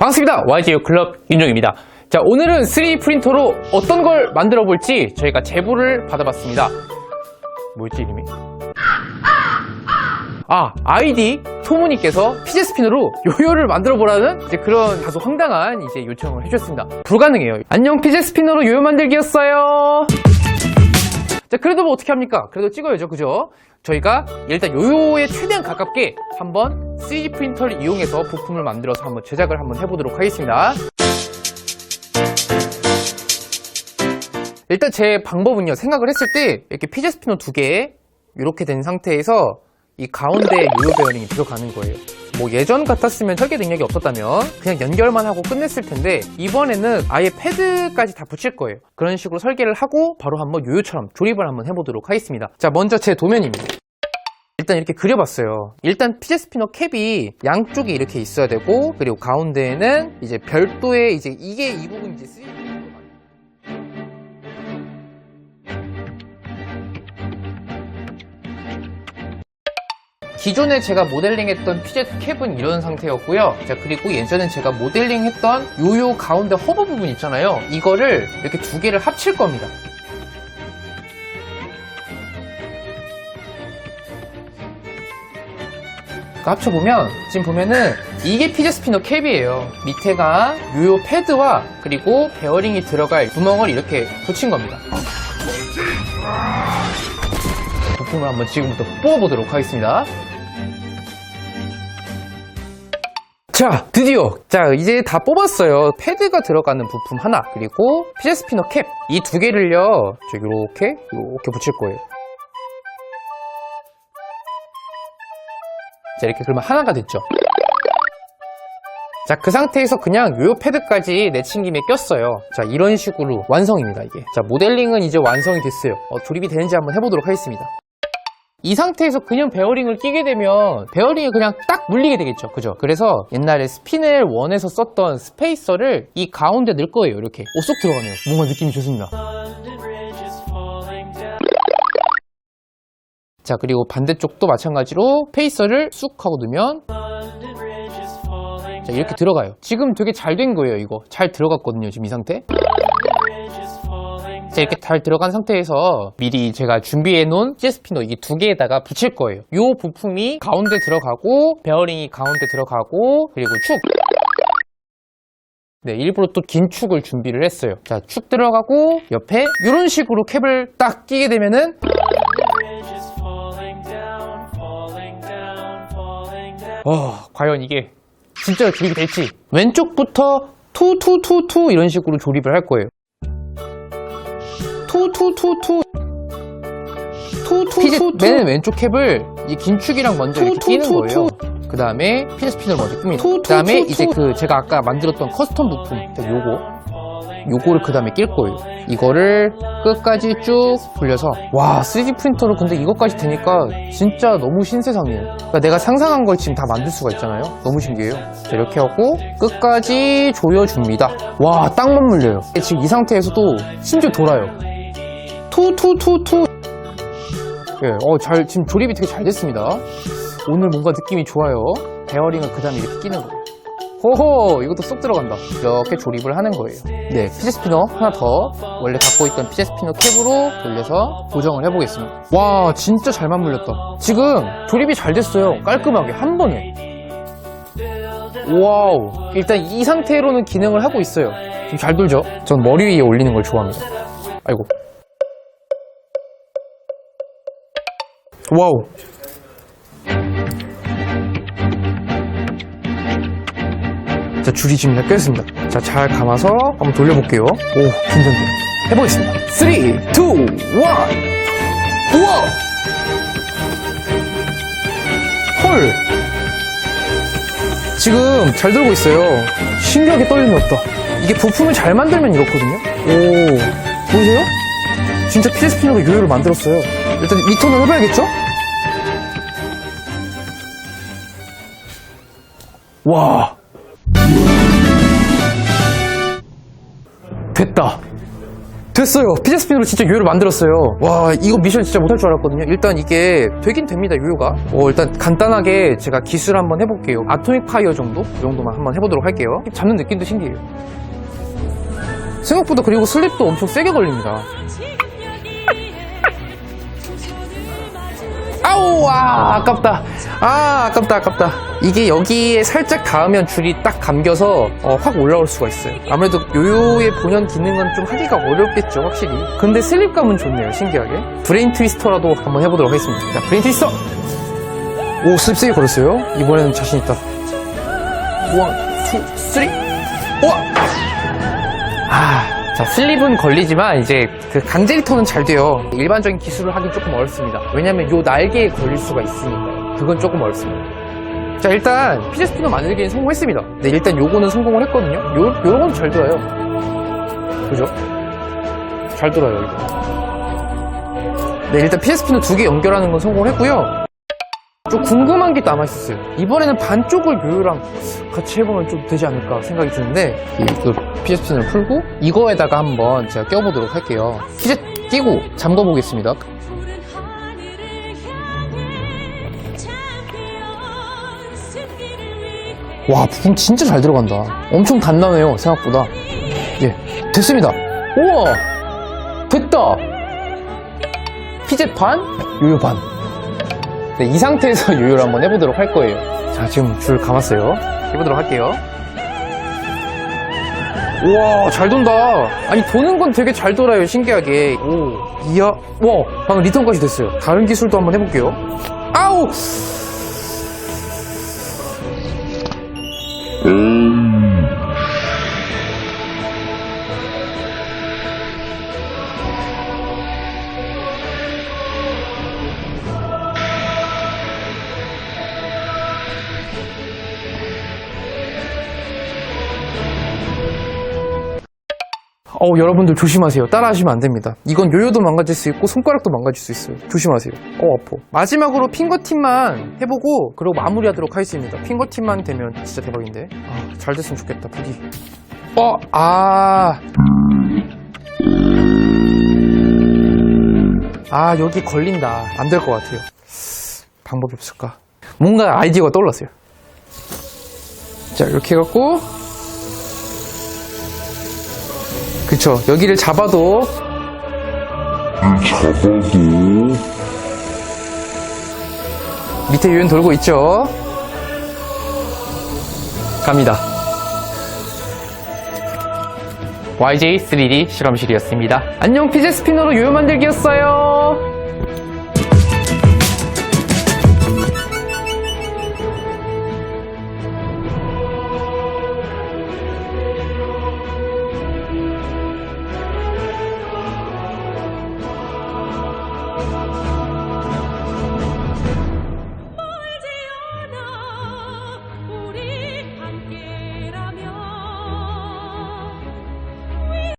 반갑습니다. YJ 클럽 윤종입니다. 자, 오늘은 3D 프린터로 어떤 걸 만들어 볼지 저희가 제보를 받아봤습니다. 뭐였지, 이름이? 아, 아이디 토모님께서 피제 스피너로 요요를 만들어 보라는 이제 그런 다소 황당한 이제 요청을 해주셨습니다. 불가능해요. 안녕, 피제 스피너로 요요 만들기였어요. 자, 그래도 뭐 어떻게 합니까? 그래도 찍어야죠, 그죠? 저희가 일단 요요에 최대한 가깝게 한번 3D 프린터를 이용해서 부품을 만들어서 한번 제작을 한번 해보도록 하겠습니다. 일단 제 방법은요, 생각을 했을 때 이렇게 피제 스피너 두 개, 이렇게 된 상태에서 이 가운데에 요요 베어링이 들어가는 거예요. 뭐 예전 같았으면 설계 능력이 없었다면 그냥 연결만 하고 끝냈을 텐데 이번에는 아예 패드까지 다 붙일 거예요. 그런 식으로 설계를 하고 바로 한번 요요처럼 조립을 한번 해보도록 하겠습니다. 자, 먼저 제 도면입니다. 일단 이렇게 그려봤어요. 일단 피제 스피너 캡이 양쪽에 이렇게 있어야 되고 그리고 가운데에는 이제 별도의 이제 이게 이 부분 이제 3D 기존에 제가 모델링했던 피제 캡은 이런 상태였고요. 자 그리고 예전에 제가 모델링했던 요요 가운데 허브 부분 있잖아요. 이거를 이렇게 두 개를 합칠 겁니다. 그러니까 합쳐보면 지금 보면은 이게 피제 스피너 캡이에요. 밑에가 요요 패드와 그리고 베어링이 들어갈 구멍을 이렇게 붙인 겁니다. 부품을 한번 지금부터 뽑아보도록 하겠습니다. 자, 드디어! 자, 이제 다 뽑았어요. 패드가 들어가는 부품 하나, 그리고 피제 스피너 캡. 이 두 개를요, 저 이렇게, 이렇게 붙일 거예요. 자, 이렇게 그러면 하나가 됐죠. 자, 그 상태에서 그냥 요 패드까지 내친 김에 꼈어요. 자, 이런 식으로 완성입니다, 이게. 자, 모델링은 이제 완성이 됐어요. 어, 조립이 되는지 한번 해보도록 하겠습니다. 이 상태에서 그냥 베어링을 끼게 되면 베어링이 그냥 딱 물리게 되겠죠. 그죠? 그래서 옛날에 스피넬 원에서 썼던 스페이서를 이 가운데 넣을 거예요. 이렇게. 오, 쏙 들어가네요. 뭔가 느낌이 좋습니다. 자, 그리고 반대쪽도 마찬가지로 페이서를 쑥 하고 넣으면 자, 이렇게 들어가요. 지금 되게 잘 된 거예요, 이거. 잘 들어갔거든요, 지금 이 상태. 자, 이렇게 잘 들어간 상태에서 미리 제가 준비해 놓은 CS피너 이두 개에다가 붙일 거예요. 이 부품이 가운데 들어가고, 베어링이 가운데 들어가고, 그리고 축. 네, 일부러 또 긴 축을 준비를 했어요. 자, 축 들어가고, 옆에 이런 식으로 캡을 딱 끼게 되면은 와, 과연 이게 진짜 조립이 될지. 왼쪽부터 투투투투 이런 식으로 조립을 할 거예요. 투투투투 투투투 맨 왼쪽 캡을 이 긴축이랑 먼저 이렇게 끼는 거예요. 그 다음에 스피너를 먼저 낍니다. 그 다음에 이제 그 제가 아까 만들었던 커스텀 부품 요거 요거를 그 다음에 낄 거예요. 이거를 끝까지 쭉 돌려서 와 3D 프린터로 근데 이것까지 되니까 진짜 너무 신세상이에요. 그러니까 내가 상상한 걸 지금 다 만들 수가 있잖아요. 너무 신기해요. 자, 이렇게 하고 끝까지 조여줍니다. 와 딱 맞물려요. 지금 이 상태에서도 심지어 돌아요. 투투투투 예, 어, 잘, 지금 조립이 되게 잘 됐습니다. 오늘 뭔가 느낌이 좋아요. 베어링을 그 다음에 이렇게 끼는 거예요. 호호! 이것도 쏙 들어간다. 이렇게 조립을 하는 거예요. 네, 피제 스피너 하나 더. 원래 갖고 있던 피제 스피너 캡으로 돌려서 고정을 해보겠습니다. 와, 진짜 잘 맞물렸다. 지금 조립이 잘 됐어요. 깔끔하게, 한 번에. 와우. 일단 이 상태로는 기능을 하고 있어요. 지금 잘 돌죠? 전 머리 위에 올리는 걸 좋아합니다. 아이고. 와우. 자, 줄이 지금 다 껴있습니다. 자, 잘 감아서 한번 돌려볼게요. 오, 긴장돼요. 해보겠습니다. 3, 2, 1. 우와! 헐! 지금 잘 들고 있어요. 신기하게 떨림이 없다. 이게 부품을 잘 만들면 이렇거든요? 오, 보이세요? 진짜 피제 스피너로 요요를 만들었어요. 일단 리턴을 해봐야겠죠? 와. 됐다. 됐어요. 피자 스피너로 진짜 요요를 만들었어요. 와, 이거 미션 진짜 못할 줄 알았거든요. 일단 이게 되긴 됩니다, 요요가. 어, 일단 간단하게 제가 기술 한번 해볼게요. 아토믹 파이어 정도? 이 정도만 한번 해보도록 할게요. 잡는 느낌도 신기해요. 생각보다 그리고 슬립도 엄청 세게 걸립니다. 우, 아, 아깝다. 아, 아깝다, 아깝다. 이게 여기에 살짝 닿으면 줄이 딱 감겨서 어, 확 올라올 수가 있어요. 아무래도 요요의 본연 기능은 좀 하기가 어렵겠죠, 확실히. 근데 슬립감은 좋네요, 신기하게. 브레인 트위스터라도 한번 해보도록 하겠습니다. 자, 브레인 트위스터! 오, 슬립 세게 걸었어요. 이번에는 자신있다. 원, 투, 쓰리! 우와! 아, 자, 슬립은 걸리지만 이제 그 강제 리턴은 잘 돼요. 일반적인 기술을 하긴 조금 어렵습니다. 왜냐면 요 날개에 걸릴 수가 있으니까요. 그건 조금 어렵습니다. 자, 일단 피자 스피너 만들기는 성공했습니다. 네, 일단 요거는 성공을 했거든요. 요, 요런 건잘 돌아요. 그죠? 잘 돌아요, 이거. 네, 일단 피자 스피너 두 개 연결하는 건 성공을 했고요. 좀 궁금한 게 남아있었어요. 이번에는 반쪽을 요요랑 같이 해보면 좀 되지 않을까 생각이 드는데, 그 피자 스피너를 풀고, 이거에다가 한번 제가 껴보도록 할게요. 피자 끼고 잠궈 보겠습니다. 와, 부품 진짜 잘 들어간다. 엄청 단단해요, 생각보다. 예, 됐습니다. 우와! 됐다! 피젯 반, 요요 반. 네, 이 상태에서 요요를 한번 해보도록 할 거예요. 자, 지금 줄 감았어요. 해보도록 할게요. 우와, 잘 돈다. 아니, 도는 건 되게 잘 돌아요, 신기하게. 오, 이야. 와, 방금 리턴까지 됐어요. 다른 기술도 한번 해볼게요. 아우! 어 여러분들 조심하세요. 따라하시면 안 됩니다. 이건 요요도 망가질 수 있고 손가락도 망가질 수 있어요. 조심하세요. 어 아파. 마지막으로 핑거팁만 해보고 그리고 마무리하도록 하겠습니다. 핑거팁만 되면 진짜 대박인데. 아, 잘 됐으면 좋겠다. 부디. 어, 아. 아 여기 걸린다. 안 될 것 같아요. 방법이 없을까? 뭔가 아이디어가 떠올랐어요. 자 이렇게 해갖고 그쵸. 여기를 잡아도 밑에 유연 돌고 있죠. 갑니다. YJ3D 실험실이었습니다. 안녕 피제 스피너로 요요 만들기였어요